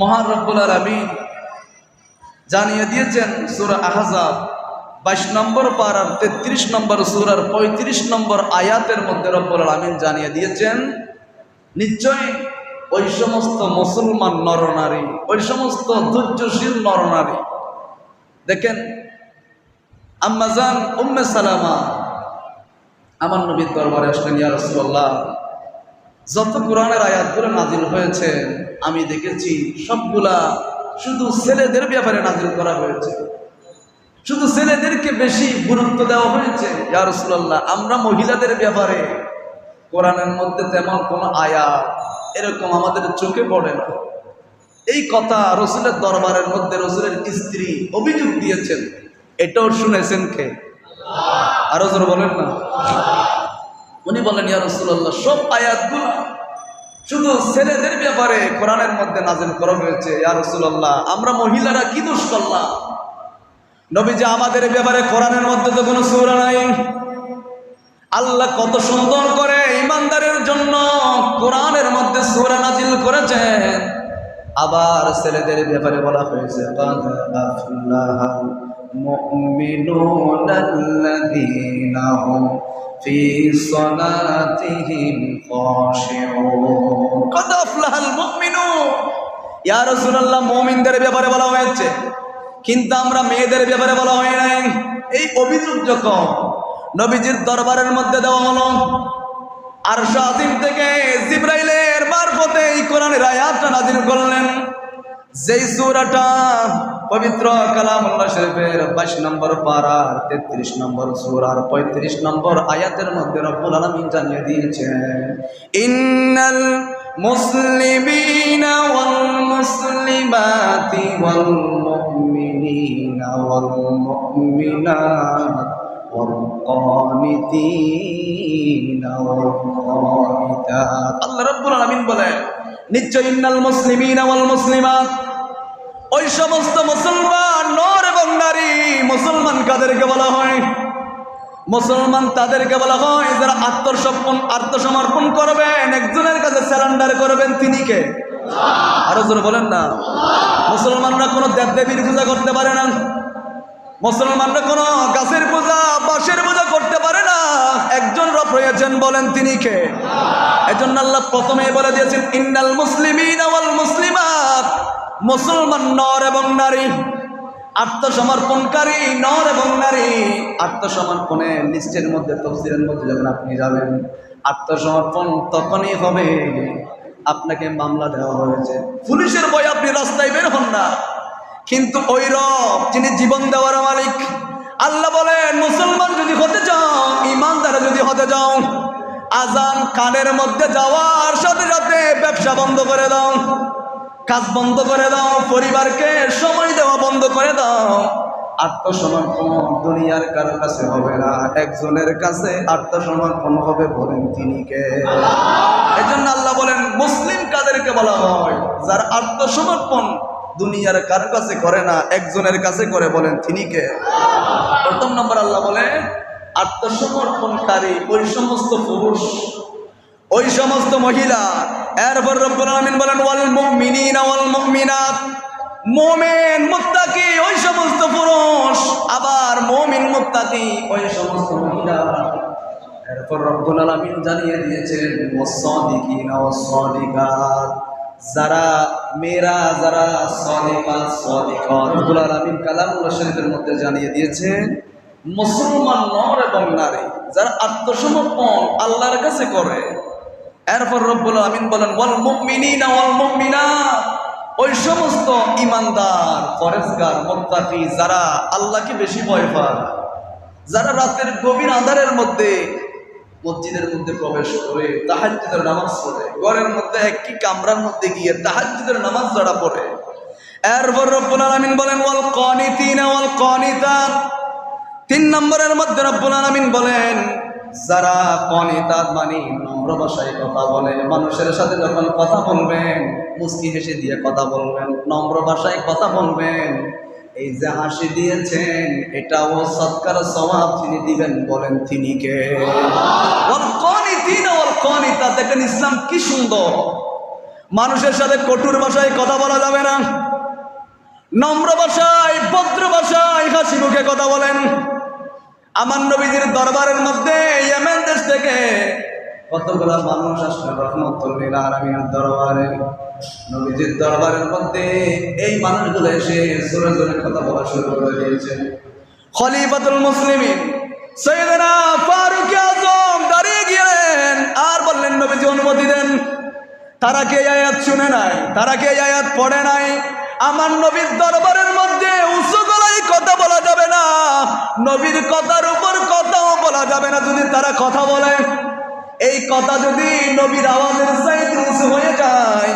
মহান রব্বুল আলমিন জানিয়ে দিয়েছেন সুরা আহজাব, বাইশ নম্বর পাড়ার তেত্রিশ নম্বর সুরার পঁয়ত্রিশ নম্বর আয়াতের মধ্যে রব্বুল আলমিন জানিয়ে দিয়েছেন নিশ্চয়ই ওই সমস্ত মুসলমান নরনারী, ওই সমস্ত ধৈর্যশীল নরনারী। দেখেন আম্মাজান উম্মে সালামা, আমার নবীর দরবারে আসলেন, ইয়া রাসূলুল্লাহ। যত কোরআনের আয়াতগুলো নাজিল হয়েছে, আমি দেখেছি সবগুলা শুধু ছেলেদের ব্যাপারে নাজিল করা হয়েছে। শুধু ছেলেদেরকে বেশি গুরুত্ব দেওয়া হয়েছে। ইয়া রাসূলুল্লাহ, আমরা মহিলাদের ব্যাপারে কোরআনের মধ্যে তেমন কোনো আয়াত এরকম আমাদের চোখে পড়ে না। এই কথা রসুলের দরবারের মধ্যে রসুলের স্ত্রী অভিযোগ দিয়েছেন। এটাও শুনেছেন কে? আরও বলেন না। উনি বলেন, ইয়া রসুল্লাহ সব আয়াতগুলো শুধু ছেলেদের ব্যাপারে কোরআনের মধ্যে নাজিল করা হয়েছে। ইয়া রসুল্লাহ আমরা মহিলারা কি দোষ করলাম? নবী যে আমাদের ব্যাপারে কোরআনের মধ্যে তো কোনো সুরা নাই। আল্লাহ কত সুন্দর করে ইমানদারের জন্য কোরআনের মধ্যে সুরা নাজিল করেছেন। আবার ছেলেদের ব্যাপারে বলা হয়েছে قَدْ أَفْلَحَ الْمُؤْمِنُونَ الَّذِينَ هُمْ فِي صَلَاتِهِمْ خَاشِعُونَ قَدْ أَفْلَحَ الْمُؤْمِنُونَ ইয়া রাসূলুল্লাহ মুমিনদের ব্যাপারে বলা হয়েছে কিন্তু আমরা মেয়েদের ব্যাপারে বলা হয় নাই এই অভিযোগ যখন নবীজির দরবারের মধ্যে দেওয়া হলো আর শাহিম থেকে জিব্রাইলের মারফতে এই কোরআনের আয়াতটা নাজিল করলেন যেই সূরাটা পবিত্র কালামুল্লাহ শরীফের 22 নম্বর পারা 33 নম্বর সূরার 35 নম্বর আয়াতের মধ্যে রব্বুল আলামিন জানিয়ে দিয়েছেন ইন্নাল মুসলিমিনা ওয়াল মুসলিমাতি ওয়াল মুমিনিনা ওয়াল মুমিনাত والقانتين والقانتات আল্লাহ রাব্বুল আলামিন বলেন ইন্নাল ওই সমস্ত মুসলমান নর মুসলমান কাদেরকে বলা হয়? মুসলমান তাদেরকে বলা হয় যারা আত্মসমর্পণ আত্মসমর্পণ করবেন, একজনের কাছে স্যালেন্ডার করবেন, তিনি কে? আরও জোরে বলেন না। মুসলমানরা কোনো দেব দেবীর পূজা করতে পারে না। মুসলমানরা কোনো গাছের পূজা, বাঁশের পূজা করতে পারে না। একজন রব রয়েছেন বলেন, তিনি কে? এজন্য আল্লাহ প্রথমে বলে দিয়েছেন, ইন্নাল মুসলিমিন ওয়াল মুসলিমাত। মুসলমান নর এবং নারী, আত্মসমর্পণকারী নর এবং নারী। আত্মসমর্পণে লিস্টের মধ্যে, তফসিলের মধ্যে যখন আপনি যাবেন, আত্মসমর্পণ তখনই হবে, আপনাকে মামলা দেওয়া হয়েছে। পুলিশের বই আপনি রাস্তায় বের হন না। কিন্তু ওই রব যিনি জীবন দেওয়ার মালিক, আল্লাহ বলেন, মুসলমান যদি হতে চাও, ইমানদারে যদি হতে যাও আজান কানের মধ্যে যাওয়ার সাথে সাথে ব্যবসা বন্ধ করে দাও। কাজ বন্ধ করে দাও, পরিবারকে সময় দেওয়া বন্ধ করে দাও। আত্মসমর্পণ দুনিয়ার কারও কাছে হবে না, একজনের কাছে আত্মসমর্পণ হবে বলেন তিনি কে? এজন্য আল্লাহ বলেন, মুসলিম কাদেরকে বলা হয়, যার আত্মসমর্পণ দুনিয়ার কার কাছে করে না, একজনের কাছে করে বলেন তিনি কে? প্রথম নম্বর আল্লাহ বলে আত্মসমর্পণকারী ওই সমস্ত পুরুষ, ওই সমস্ত মহিলা। এরপর রব্বুল আলামিন বলেন, ওয়াল মুমিনিনা ওয়াল মুমিনাত। মুমিন, মুত্তাকি, ওই সমস্ত পুরুষ। আবার মুমিন, মুত্তাকি, ওই সমস্ত মহিলা। এরপর রব্বুল আলামিন জানিয়ে দিয়েছেন ওয়াস-সাদিকিনা ওয়াস-সাদিকাত যারা মেয়েরা, যারা সাদিকাত সাদিকাত। রব্বুল আলামিন কালামুল্লাহ শরীফের মধ্যে জানিয়ে দিয়েছেন মুসলমান নর এবং নারী, যারা আত্মসমর্পণ আল্লাহর কাছে করে। এরপর রব্বুল আমিন বলেন, ওয়াল মুমিনিনা ওয়াল মুমিনাত ওই সমস্ত ইমানদার ফরেজগার, মুত্তাকি, যারা আল্লাহকে বেশি ভয় পায়, যারা রাতের গভীর আধারের মধ্যে মসজিদের মধ্যে প্রবেশ করে তাহাজ্জুদের নামাজ পড়ে, ঘরের মধ্যে একটি কামরার মধ্যে গিয়ে তাহাজ্জুদের নামাজ যারা পড়ে। এরপর রব্বুল আলামিন বলেন, ওয়াল কানিতিনা ওয়াল কানিতাত তিন নম্বরের মধ্যে রব্বুল আলামিন বলেন, যারা কনিতাত মানে নম্র ভাষায় কথা বলে, মানুষের সাথে যখন কথা বলবেন মুস্কি হেসে দিয়ে কথা বলবেন, নম্র ভাষায় কথা বলবেন, এই যে হাসি দিয়েছেন, এটাও সৎকার স্বভাব তিনি দিবেন বলেন তিনি কে? কানিতাত দেখেন ইসলাম কি সুন্দর। মানুষের সাথে কঠোর ভাষায় কথা বলা যাবে না। নম্র ভাষায়, ভদ্র ভাষায় হাসি মুখে কথা বলেন। আমার নবীজির দরবারের মধ্যে ইয়েমেন দেশ থেকে কতগুলো মানুষ আসলে রহমতুল্লিল আলমিনের দরবারে? নবীজির দরবারের মধ্যে এই মানুষগুলো এসে জোরে জোরে কথা বলা শুরু করে দিয়েছে। খলিফাতুল মুসলিমিন সৈয়দনা ফারুক আজম দাঁড়িয়ে গেলেন আর বললেন, নবীজি অনুমতি দেন। তারা কে আয়াত শুনে নাই? তারা কে আয়াত পড়ে নাই? আমার নবীর দরবারের মধ্যে উঁচু কথা বলা যাবে না। নবীর কথার উপর কথাও বলা যাবে না যদি তারা কথা বলে। এই কথা যদি নবীর আওয়াজের চাইতে উঁচু হয়ে যায়,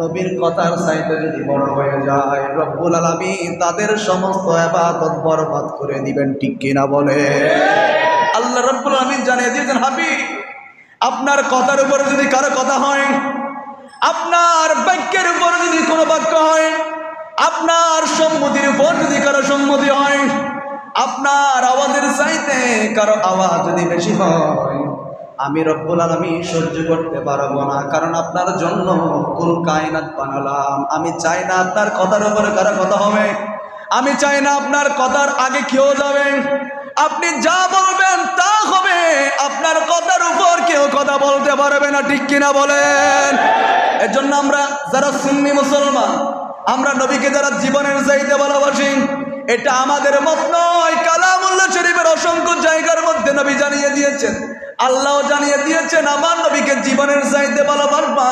নবীর কথার চাইতে যদি বড় হয়ে যায়, রব্বুল আলমী তাদের সমস্ত আবাদত বরবাদ করে দিবেন, ঠিক কিনা বলে? আল্লাহ রব্বুল আলমিন জানিয়ে দিয়েছেন হাবি আপনার কথার উপরে যদি কারও কথা হয়, আপনার বাক্যের উপর যদি কোনো বাক্য হয় আপনার সম্মতির উপর যদি কারও সম্মতি হয়, আপনার আওয়াজের চাইতে কারও আওয়াজ যদি বেশি হয়, আমি রব্বুল আলমী সহ্য করতে পারব না, কারণ আপনার জন্য কোন কায়নাত বানালাম। আমি চাই না আপনার কথার উপরে কারও কথা হবে। আমি চাই না আপনার কথার আগে কেউ যাবে। আপনি যা বলবেন তা হবে। আপনার কথার উপর কেউ কথা বলতে পারবে না, ঠিক কিনা বলেন? এর জন্য আমরা যারা সুন্নি মুসলমান আমরা নবীকে যারা জীবনের চাইতে ভালোবাসি, এটা আমাদের মত নয়। কালামুল্লাহ শরীফের অসংখ্য জায়গার মধ্যে নবী জানিয়ে দিয়েছেন। আল্লাহ জানিয়ে দিয়েছেন, আমার নবীকে জীবনের চাইতে ভালোবাসবা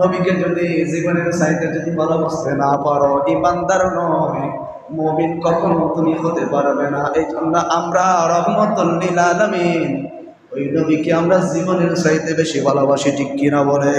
নবীকে যদি জীবনের চাইতে যদি ভালোবাসতে না পারো, ইমানদার নয়। মমিন কখনো তুমি হতে পারবে না। এই জন্য আমরা রহমতুল্লিল আলমিন, ওই নবীকে আমরা জীবনের চাইতে বেশি ভালোবাসি, ঠিক কিনা বলে